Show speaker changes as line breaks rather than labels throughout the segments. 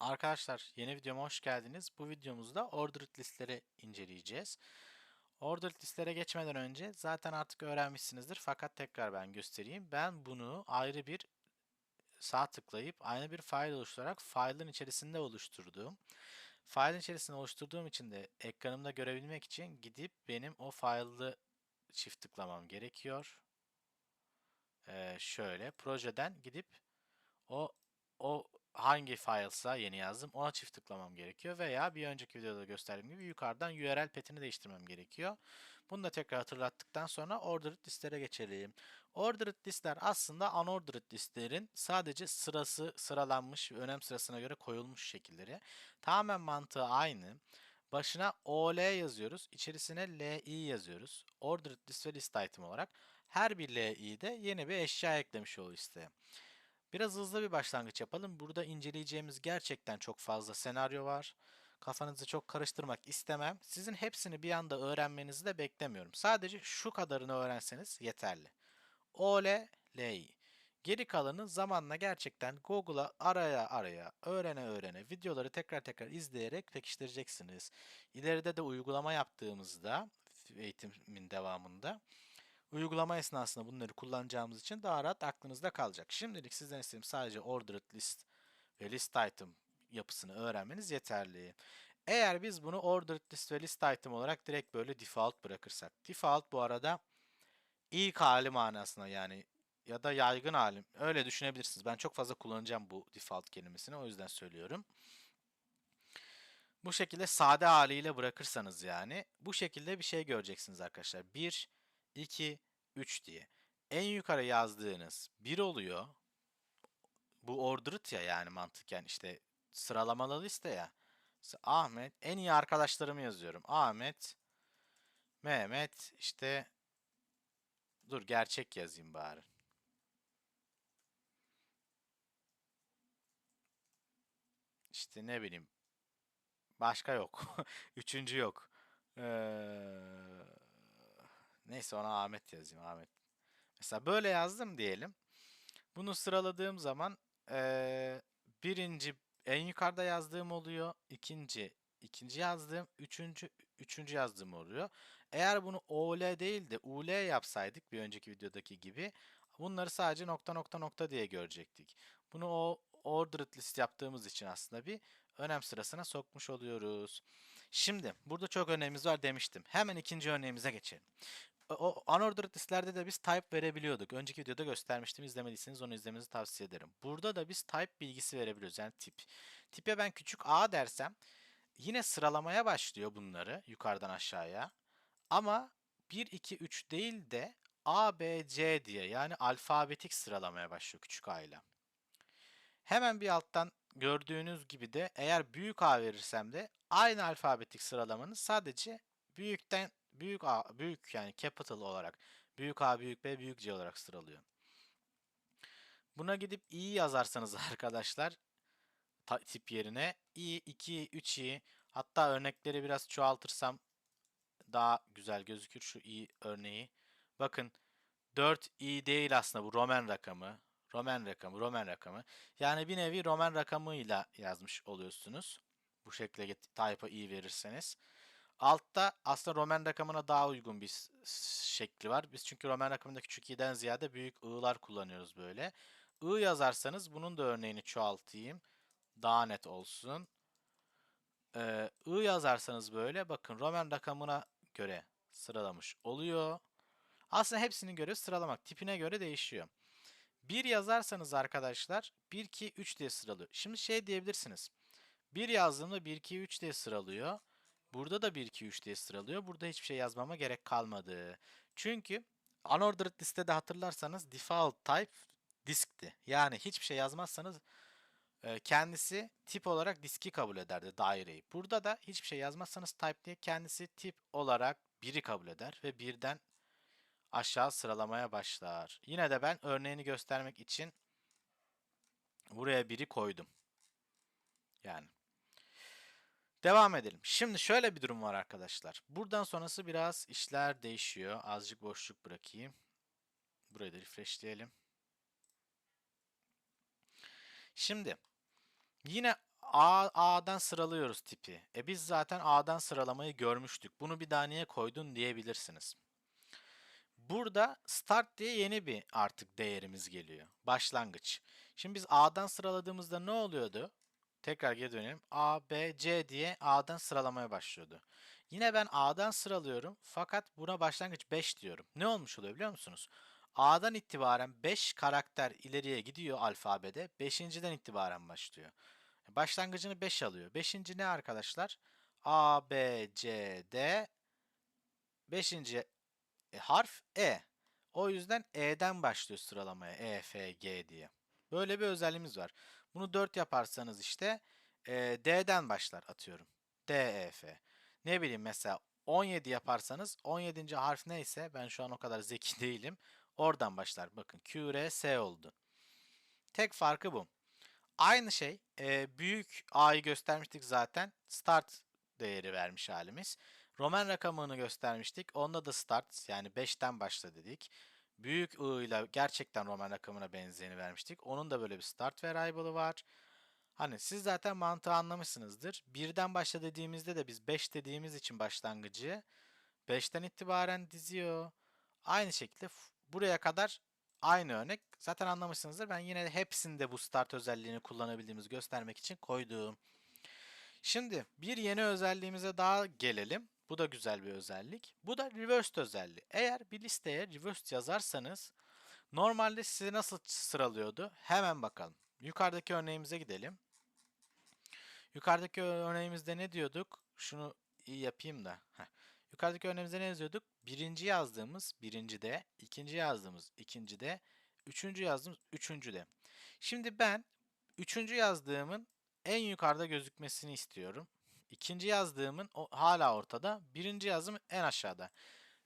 Arkadaşlar yeni videoma hoş geldiniz. Bu videomuzda ordered listleri inceleyeceğiz. Ordered listlere geçmeden önce zaten artık öğrenmişsinizdir fakat tekrar ben göstereyim. Ben bunu ayrı bir sağ tıklayıp aynı bir file oluşturarak file'ın içerisinde oluşturduğum. File'ın içerisinde oluşturduğum için de ekranımda görebilmek için gidip benim o file'ı çift tıklamam gerekiyor. Ee, şöyle projeden gidip o o hangi filesa yeni yazdım ona çift tıklamam gerekiyor veya bir önceki videoda gösterdiğim gibi yukarıdan URL petini değiştirmem gerekiyor. Bunu da tekrar hatırlattıktan sonra ordered listlere geçelim. Ordered listler aslında unordered listlerin sadece sırası sıralanmış önem sırasına göre koyulmuş şekilleri. Tamamen mantığı aynı. Başına OL yazıyoruz. içerisine LI yazıyoruz. Ordered list ve list item olarak. Her bir LI'de yeni bir eşya eklemiş oluyor listeye. Biraz hızlı bir başlangıç yapalım. Burada inceleyeceğimiz gerçekten çok fazla senaryo var. Kafanızı çok karıştırmak istemem. Sizin hepsini bir anda öğrenmenizi de beklemiyorum. Sadece şu kadarını öğrenseniz yeterli. OL, LI. Geri kalanı zamanla gerçekten Google'a araya araya, öğrene öğrene videoları tekrar tekrar izleyerek pekiştireceksiniz. İleride de uygulama yaptığımızda eğitimin devamında uygulama esnasında bunları kullanacağımız için daha rahat aklınızda kalacak. Şimdilik sizden istediğim sadece ordered list ve list item yapısını öğrenmeniz yeterli. Eğer biz bunu ordered list ve list item olarak direkt böyle default bırakırsak. Default bu arada ilk hali manasına yani ya da yaygın halim. Öyle düşünebilirsiniz. Ben çok fazla kullanacağım bu default kelimesini o yüzden söylüyorum. Bu şekilde sade haliyle bırakırsanız yani bu şekilde bir şey göreceksiniz arkadaşlar. 1, 2, 3 diye. En yukarı yazdığınız 1 oluyor. Bu ordered ya yani mantıken işte sıralamalı liste ya. Mesela Ahmet en iyi arkadaşlarımı yazıyorum. Ahmet, Mehmet işte dur gerçek yazayım bari. İşte ne bileyim. Başka yok. Üçüncü yok. Ee, neyse ona Ahmet yazayım. Ahmet. Mesela böyle yazdım diyelim. Bunu sıraladığım zaman ee, birinci en yukarıda yazdığım oluyor. ikinci ikinci yazdığım, üçüncü üçüncü yazdığım oluyor. Eğer bunu OL değil de UL yapsaydık bir önceki videodaki gibi bunları sadece nokta nokta nokta diye görecektik. Bunu o ordered list yaptığımız için aslında bir önem sırasına sokmuş oluyoruz. Şimdi burada çok örneğimiz var demiştim. Hemen ikinci örneğimize geçelim. O unordered listlerde de biz type verebiliyorduk. Önceki videoda göstermiştim. İzlemediyseniz onu izlemenizi tavsiye ederim. Burada da biz type bilgisi verebiliyoruz. Yani tip. Tipe ben küçük a dersem yine sıralamaya başlıyor bunları yukarıdan aşağıya. Ama 1, 2, 3 değil de A, B, C diye yani alfabetik sıralamaya başlıyor küçük a ile. Hemen bir alttan gördüğünüz gibi de eğer büyük A verirsem de aynı alfabetik sıralamanın sadece büyükten büyük A büyük yani capital olarak büyük A büyük B büyük C olarak sıralıyor. Buna gidip i yazarsanız arkadaşlar tip yerine i 2 3 i hatta örnekleri biraz çoğaltırsam daha güzel gözükür şu i örneği. Bakın 4 i değil aslında bu Roman rakamı. Roman rakamı, Roman rakamı. Yani bir nevi Roman rakamıyla yazmış oluyorsunuz. Bu şekilde type'a i verirseniz. Altta aslında Roman rakamına daha uygun bir şekli var. Biz çünkü Roman rakamında küçük i'den ziyade büyük i'lar kullanıyoruz böyle. I yazarsanız bunun da örneğini çoğaltayım. Daha net olsun. Ee, I yazarsanız böyle bakın Roman rakamına göre sıralamış oluyor. Aslında hepsini göre sıralamak tipine göre değişiyor. 1 yazarsanız arkadaşlar 1, 2, 3 diye sıralıyor. Şimdi şey diyebilirsiniz. 1 yazdığımda 1, 2, 3 diye sıralıyor. Burada da 1, 2, 3 diye sıralıyor. Burada hiçbir şey yazmama gerek kalmadı. Çünkü unordered listede hatırlarsanız default type diskti. Yani hiçbir şey yazmazsanız kendisi tip olarak diski kabul ederdi daireyi. Burada da hiçbir şey yazmazsanız type diye kendisi tip olarak biri kabul eder ve birden aşağı sıralamaya başlar. Yine de ben örneğini göstermek için buraya biri koydum. Yani. Devam edelim. Şimdi şöyle bir durum var arkadaşlar. Buradan sonrası biraz işler değişiyor. Azıcık boşluk bırakayım. Burayı da refreshleyelim. Şimdi yine A, A'dan sıralıyoruz tipi. E biz zaten A'dan sıralamayı görmüştük. Bunu bir daha niye koydun diyebilirsiniz. Burada start diye yeni bir artık değerimiz geliyor. Başlangıç. Şimdi biz A'dan sıraladığımızda ne oluyordu? Tekrar geri dönelim. A, B, C diye A'dan sıralamaya başlıyordu. Yine ben A'dan sıralıyorum fakat buna başlangıç 5 diyorum. Ne olmuş oluyor biliyor musunuz? A'dan itibaren 5 karakter ileriye gidiyor alfabede. 5.den itibaren başlıyor. Başlangıcını 5 alıyor. 5. ne arkadaşlar? A, B, C, D. 5. harf E. O yüzden E'den başlıyor sıralamaya. E, F, G diye. Böyle bir özelliğimiz var. Bunu 4 yaparsanız işte e, D'den başlar atıyorum. D, E, F. Ne bileyim mesela 17 yaparsanız 17. harf neyse ben şu an o kadar zeki değilim. Oradan başlar. Bakın Q, R, S oldu. Tek farkı bu. Aynı şey e, büyük A'yı göstermiştik zaten. Start değeri vermiş halimiz. Roman rakamını göstermiştik. Onda da start yani 5'ten başla dedik. Büyük I ile gerçekten Roman rakamına benzeyeni vermiştik. Onun da böyle bir start variable'ı var. Hani siz zaten mantığı anlamışsınızdır. Birden başla dediğimizde de biz 5 dediğimiz için başlangıcı 5'ten itibaren diziyor. Aynı şekilde buraya kadar aynı örnek. Zaten anlamışsınızdır. Ben yine de hepsinde bu start özelliğini kullanabildiğimizi göstermek için koydum. Şimdi bir yeni özelliğimize daha gelelim. Bu da güzel bir özellik. Bu da reversed özelliği. Eğer bir listeye reversed yazarsanız normalde sizi nasıl sıralıyordu? Hemen bakalım. Yukarıdaki örneğimize gidelim. Yukarıdaki örneğimizde ne diyorduk? Şunu iyi yapayım da. Heh. Yukarıdaki örneğimizde ne yazıyorduk? Birinci yazdığımız birinci de, ikinci yazdığımız ikinci de, üçüncü yazdığımız üçüncü de. Şimdi ben üçüncü yazdığımın en yukarıda gözükmesini istiyorum. İkinci yazdığımın o, hala ortada, birinci yazdığım en aşağıda.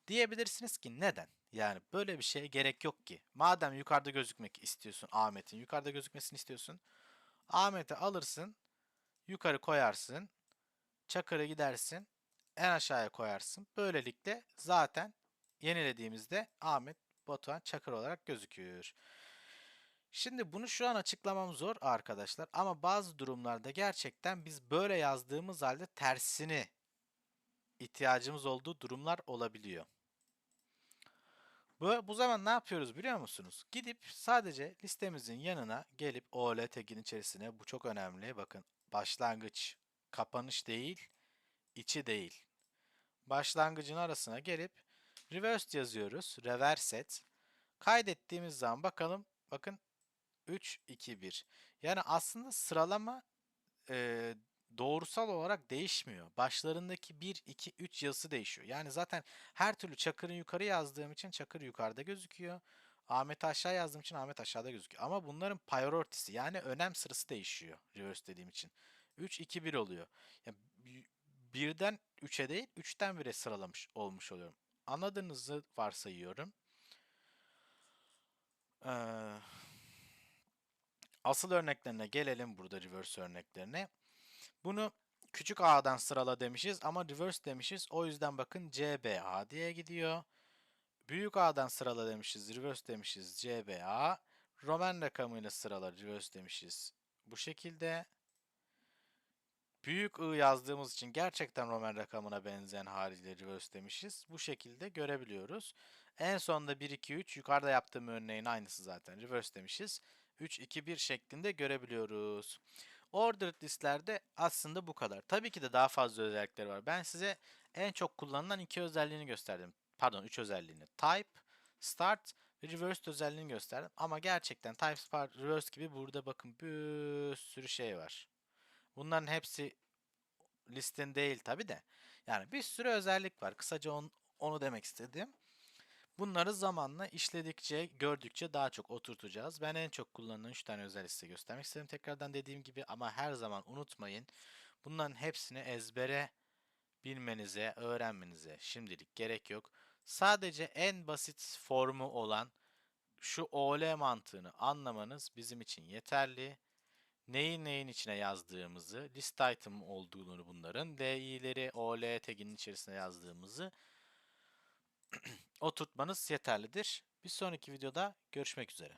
Diyebilirsiniz ki neden? Yani böyle bir şeye gerek yok ki. Madem yukarıda gözükmek istiyorsun Ahmet'in, yukarıda gözükmesini istiyorsun. Ahmet'i alırsın, yukarı koyarsın, Çakır'a gidersin, en aşağıya koyarsın. Böylelikle zaten yenilediğimizde Ahmet Batuhan Çakır olarak gözüküyor. Şimdi bunu şu an açıklamam zor arkadaşlar ama bazı durumlarda gerçekten biz böyle yazdığımız halde tersini ihtiyacımız olduğu durumlar olabiliyor. Bu, bu zaman ne yapıyoruz biliyor musunuz? Gidip sadece listemizin yanına gelip OL tagin içerisine bu çok önemli. Bakın başlangıç, kapanış değil, içi değil. Başlangıcın arasına gelip reverse yazıyoruz. Reverset. Kaydettiğimiz zaman bakalım. Bakın 3, 2, 1. Yani aslında sıralama e, doğrusal olarak değişmiyor. Başlarındaki 1, 2, 3 yazısı değişiyor. Yani zaten her türlü Çakır'ın yukarı yazdığım için Çakır yukarıda gözüküyor. Ahmet aşağı yazdığım için Ahmet aşağıda gözüküyor. Ama bunların priority'si yani önem sırası değişiyor reverse dediğim için. 3, 2, 1 oluyor. Yani birden 3'e değil 3'ten 1'e sıralamış olmuş oluyorum. Anladığınızı varsayıyorum. Asıl örneklerine gelelim burada reverse örneklerine. Bunu küçük a'dan sırala demişiz ama reverse demişiz. O yüzden bakın CBA diye gidiyor. Büyük A'dan sırala demişiz. Reverse demişiz. CBA. Roman rakamıyla sırala reverse demişiz. Bu şekilde. Büyük I yazdığımız için gerçekten Roman rakamına benzeyen haliyle reverse demişiz. Bu şekilde görebiliyoruz. En sonunda 1, 2, 3 yukarıda yaptığım örneğin aynısı zaten. Reverse demişiz. 3, 2, 1 şeklinde görebiliyoruz. Ordered listlerde aslında bu kadar. Tabii ki de daha fazla özellikleri var. Ben size en çok kullanılan iki özelliğini gösterdim. Pardon 3 özelliğini. Type, Start ve Reverse özelliğini gösterdim. Ama gerçekten Type, Start, Reverse gibi burada bakın bir sürü şey var. Bunların hepsi listen değil tabi de. Yani bir sürü özellik var. Kısaca on, onu demek istedim. Bunları zamanla işledikçe, gördükçe daha çok oturtacağız. Ben en çok kullanılan 3 tane özellik size göstermek istedim. Tekrardan dediğim gibi ama her zaman unutmayın. Bunların hepsini ezbere bilmenize, öğrenmenize şimdilik gerek yok. Sadece en basit formu olan şu OL mantığını anlamanız bizim için yeterli neyin neyin içine yazdığımızı, list item olduğunu bunların, DI'leri OL taginin içerisine yazdığımızı oturtmanız yeterlidir. Bir sonraki videoda görüşmek üzere.